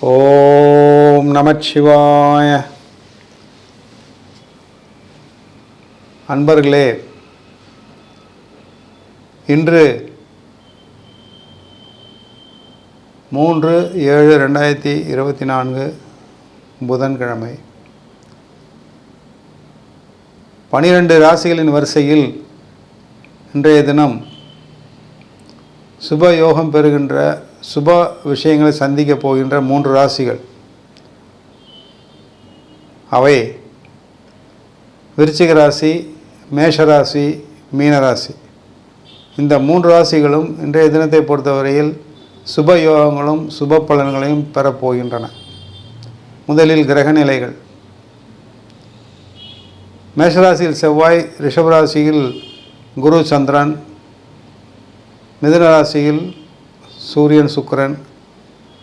ஓம் நமச்சிவாய அன்பர்களே இன்று மூன்று ஏழு ரெண்டாயிரத்தி இருபத்தி நான்கு புதன்கிழமை. பனிரெண்டு ராசிகளின் வரிசையில் இன்றைய தினம் சுப யோகம் பெறுகின்ற சுப விஷயங்களை சந்திக்கப் போகின்ற மூன்று ராசிகள். அவை விருச்சிக ராசி மேஷராசி மீனராசி இந்த மூன்று ராசிகளும் இன்றைய தினத்தை பொறுத்தவரையில் சுப யோகங்களும் சுப பலன்களையும் பெறப்போகின்றன முதலில் கிரக நிலைகள். மேஷராசியில் செவ்வாய் ரிஷபராசியில் குரு சந்திரன் மிதனராசியில் சூரியன் சுக்கரன்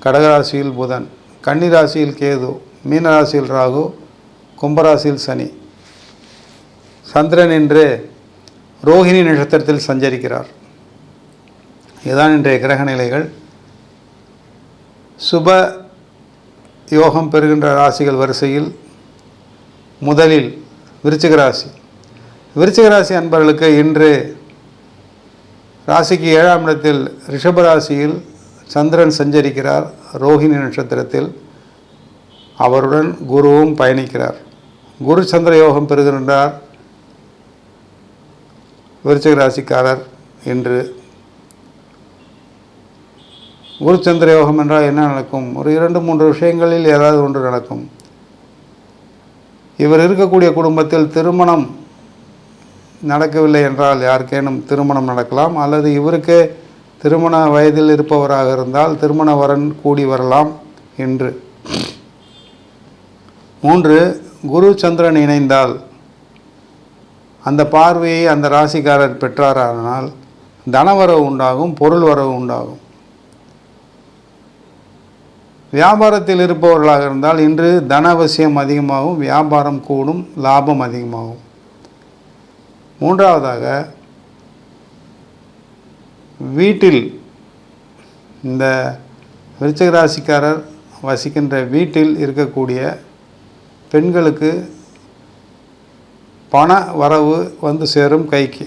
கடகராசியில் புதன் கன்னிராசியில் கேது மீனராசியில் ராகு கும்பராசியில் சனி. சந்திரன் என்று ரோஹிணி நட்சத்திரத்தில் சஞ்சரிக்கிறார். இதுதான் இன்றைய கிரக நிலைகள். சுப யோகம் பெறுகின்ற ராசிகள் வரிசையில் முதலில் விருச்சிக ராசி. விருச்சிக ராசி அன்பர்களுக்கு இன்று ராசிக்கு ஏழாம் இடத்தில் ரிஷபராசியில் சந்திரன் சஞ்சரிக்கிறார். ரோஹிணி நட்சத்திரத்தில் அவருடன் குருவும் பயணிக்கிறார். குரு சந்திர யோகம் பெறுகின்றார். விருச்சக ராசிக்காரர் என்று. குரு சந்திர யோகம் என்றால் என்ன நடக்கும்? ஒரு இரண்டு மூன்று விஷயங்களில் ஏதாவது ஒன்று நடக்கும். இவர் இருக்கக்கூடிய குடும்பத்தில் திருமணம் நடக்கவில்லை என்றால் யாருக்கேனும் திருமணம் நடக்கலாம். அல்லது இவருக்கே திருமண வயதில் இருப்பவராக இருந்தால் திருமண வரன் கூடி வரலாம் என்று. மூன்று குரு சந்திரன் இணைந்தால் அந்த பார்வையை அந்த ராசிக்காரர் பெற்றாரானால் தனவரவு உண்டாகும் பொருள் வரவு உண்டாகும். வியாபாரத்தில் இருப்பவர்களாக இருந்தால் இன்று தன அவசியம் அதிகமாகும் வியாபாரம் கூடும் லாபம் அதிகமாகும். மூன்றாவதாக வீட்டில் இந்த விருச்சகராசிக்காரர் வசிக்கின்ற வீட்டில் இருக்கக்கூடிய பெண்களுக்கு பண வரவு வந்து சேரும் கைக்கு.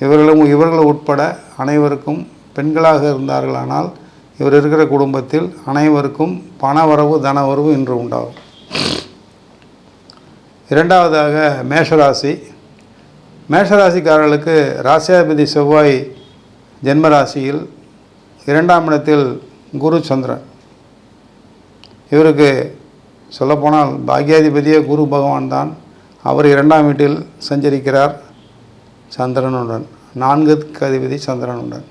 இவர்களும் இவர்கள் உட்பட அனைவருக்கும் பெண்களாக இருந்தார்களானால் இவர் இருக்கிற குடும்பத்தில் அனைவருக்கும் பண வரவு தன வரவு இன்று உண்டாகும். இரண்டாவதாக மேஷராசி. மேஷராசிக்காரர்களுக்கு ராசியாதிபதி செவ்வாய் ஜென்மராசியில் இரண்டாம் இடத்தில் குரு சந்திரன். இவருக்கு சொல்லப்போனால் பாக்யாதிபதியே குரு பகவான் தான். அவர் இரண்டாம் வீட்டில் சஞ்சரிக்கிறார் சந்திரனுடன். நான்குக்கு அதிபதி சந்திரனுடன்.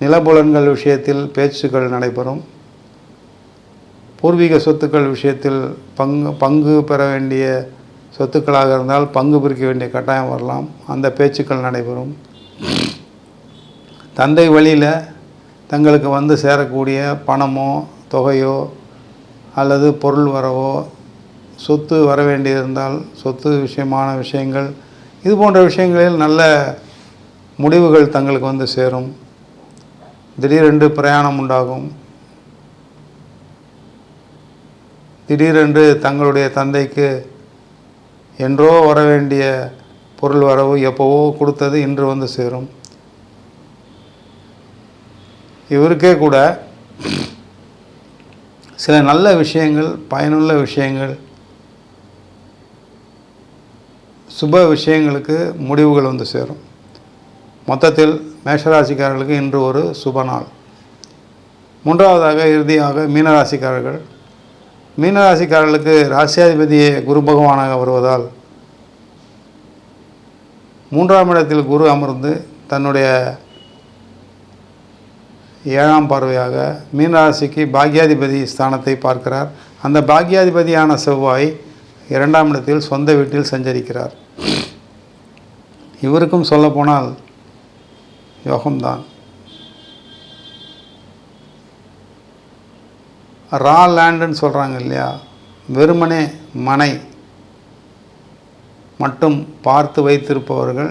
நிலபுலன்கள் விஷயத்தில் பேச்சுக்கள் நடைபெறும். பூர்வீக சொத்துக்கள் விஷயத்தில் பங்கு பங்கு பெற வேண்டிய சொத்துக்களாக இருந்தால் பங்கு பிரிக்க வேண்டிய கட்டாயம் வரலாம். அந்த பேச்சுக்கள் நடைபெறும். தந்தை வழியில் தங்களுக்கு வந்து சேரக்கூடிய பணமோ தொகையோ அல்லது பொருள் வரவோ சொத்து வர வேண்டியிருந்தால் சொத்து விஷயமான விஷயங்கள் இது போன்ற விஷயங்களில் நல்ல முடிவுகள் தங்களுக்கு வந்து சேரும். திடீரென்று பிரயாணம் உண்டாகும். திடீரென்று தங்களுடைய தந்தைக்கு என்றோ வர வேண்டிய பொருள் வரவு எப்போவோ கொடுத்தது இன்று வந்து சேரும். இவருக்கே கூட சில நல்ல விஷயங்கள் பயனுள்ள விஷயங்கள் சுப விஷயங்களுக்கு முடிவுகள் வந்து சேரும். மொத்தத்தில் மேஷராசிக்காரர்களுக்கு இன்று ஒரு சுப நாள். மூன்றாவதாக இறுதியாக மீனராசிக்காரர்கள் மீனராசிக்காரர்களுக்கு ராசியாதிபதியே குரு பகவானாக வருவதால் மூன்றாம் இடத்தில் குரு அமர்ந்து தன்னுடைய ஏழாம் பார்வையாக மீனராசிக்கு பாக்யாதிபதி ஸ்தானத்தை பார்க்கிறார். அந்த பாக்யாதிபதியான செவ்வாய் இரண்டாம் இடத்தில் சொந்த வீட்டில் சஞ்சரிக்கிறார். இவருக்கும் சொல்லப்போனால் யோகம்தான். ரா லேண்டுன்னு சொல்கிறாங்க இல்லையா? வெறுமனே மனை மட்டும் பார்த்து வைத்திருப்பவர்கள்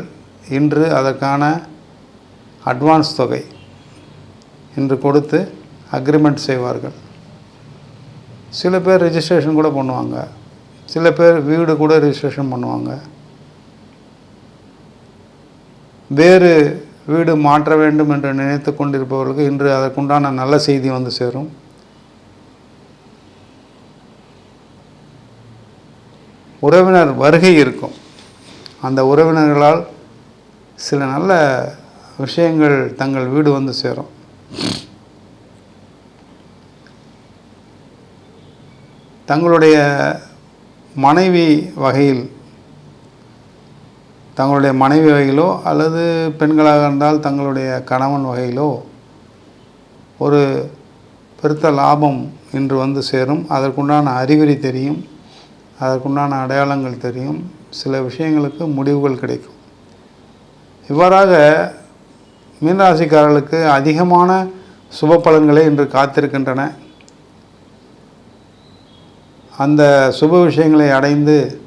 இன்று அதற்கான அட்வான்ஸ் தொகை இன்று கொடுத்து அக்ரிமெண்ட் செய்வார்கள். சில பேர் ரிஜிஸ்ட்ரேஷன் கூட பண்ணுவாங்க. சில பேர் வீடு கூட ரிஜிஸ்ட்ரேஷன் பண்ணுவாங்க. வேறு வீடு மாற்ற வேண்டும் என்று நினைத்து கொண்டிருப்பவர்களுக்கு இன்று அதற்குண்டான நல்ல செய்தி வந்து சேரும். உறவினர் வருகை இருக்கும். அந்த உறவினர்களால் சில நல்ல விஷயங்கள் தங்கள் வீடு வந்து சேரும். தங்களுடைய மனைவி வகையில் தங்களுடைய மனைவி வகையிலோ அல்லது பெண்களாக இருந்தால் தங்களுடைய கணவன் வகையிலோ ஒரு பெருத்த லாபம் இன்று வந்து சேரும். அதற்குண்டான அறிகுறி தெரியும். அதற்குண்டான அடையாளங்கள் தெரியும். சில விஷயங்களுக்கு முடிவுகள் கிடைக்கும். இவ்வாறாக மீனராசிக்காரர்களுக்கு அதிகமான சுப பலன்களே இன்று காத்திருக்கின்றன. அந்த சுப விஷயங்களை அடைந்து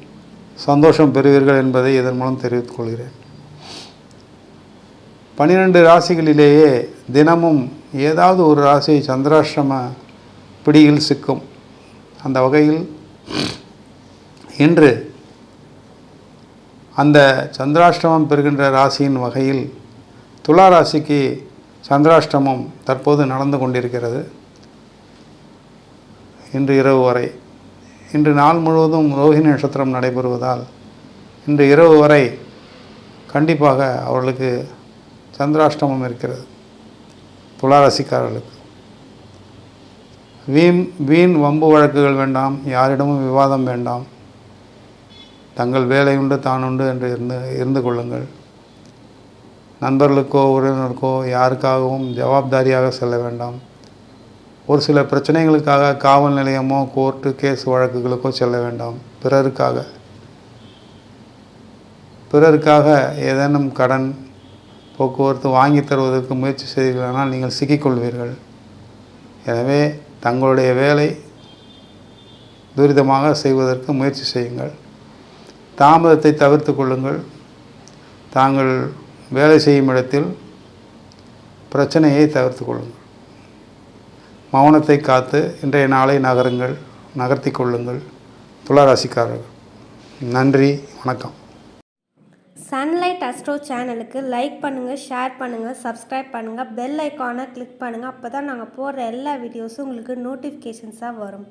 சந்தோஷம் பெறுவீர்கள் என்பதை இதன் மூலம் தெரிவித்துக் கொள்கிறேன். பன்னிரெண்டு ராசிகளிலேயே தினமும் ஏதாவது ஒரு ராசி சந்திராஷ்டிரம பிடியில் சிக்கும். அந்த வகையில் இன்று அந்த சந்திராஷ்டமம் பெறுகின்ற ராசியின் வகையில் துலா ராசிக்கு சந்திராஷ்டமம் தற்போது நடந்து கொண்டிருக்கிறது. இன்று இரவு வரை. இன்று நாள் முழுவதும் ரோஹிணி நட்சத்திரம் நடைபெறுவதால் இன்று இரவு வரை கண்டிப்பாக அவர்களுக்கு சந்திராஷ்டமம் இருக்கிறது. துளாராசிக்காரர்களுக்கு வீண் வீண் வம்பு வழக்குகள் வேண்டாம் யாரிடமும் விவாதம் வேண்டாம். தங்கள் வேலை உண்டு தான் உண்டு என்று இருந்து இருந்து கொள்ளுங்கள். நண்பர்களுக்கோ உறவினருக்கோ யாருக்காகவும் ஜவாப்தாரியாக செல்ல வேண்டாம். ஒரு சில பிரச்சனைகளுக்காக காவல் நிலையமோ கோர்ட்டு கேஸ் வழக்குகளுக்கோ செல்ல வேண்டாம். பிறருக்காக. பிறருக்காக ஏதேனும் கடன் போக்குவரத்து வாங்கி தருவதற்கு முயற்சி செய்தீர்களானால் நீங்கள் சிக்கிக்கொள்வீர்கள். எனவே தங்களுடைய வேலை துரிதமாக செய்வதற்கு முயற்சி செய்யுங்கள். தாமதத்தை தவிர்த்து கொள்ளுங்கள். தாங்கள் வேலை செய்யும் இடத்தில் பிரச்சனையை தவிர்த்து கொள்ளுங்கள். மௌனத்தை காத்து இன்றைய நாளை நகருங்கள் நகர்த்தி கொள்ளுங்கள். துளாராசிக்காரர்கள் நன்றி வணக்கம். சன்லைட் அஸ்ட்ரோ சேனலுக்கு லைக் பண்ணுங்கள் ஷேர் பண்ணுங்கள் சப்ஸ்கிரைப் பண்ணுங்கள் பெல் ஐக்கானை கிளிக் பண்ணுங்கள் அப்போ தான் நாங்கள் போடுற எல்லா வீடியோஸும் உங்களுக்கு நோட்டிஃபிகேஷன்ஸாக வரும்.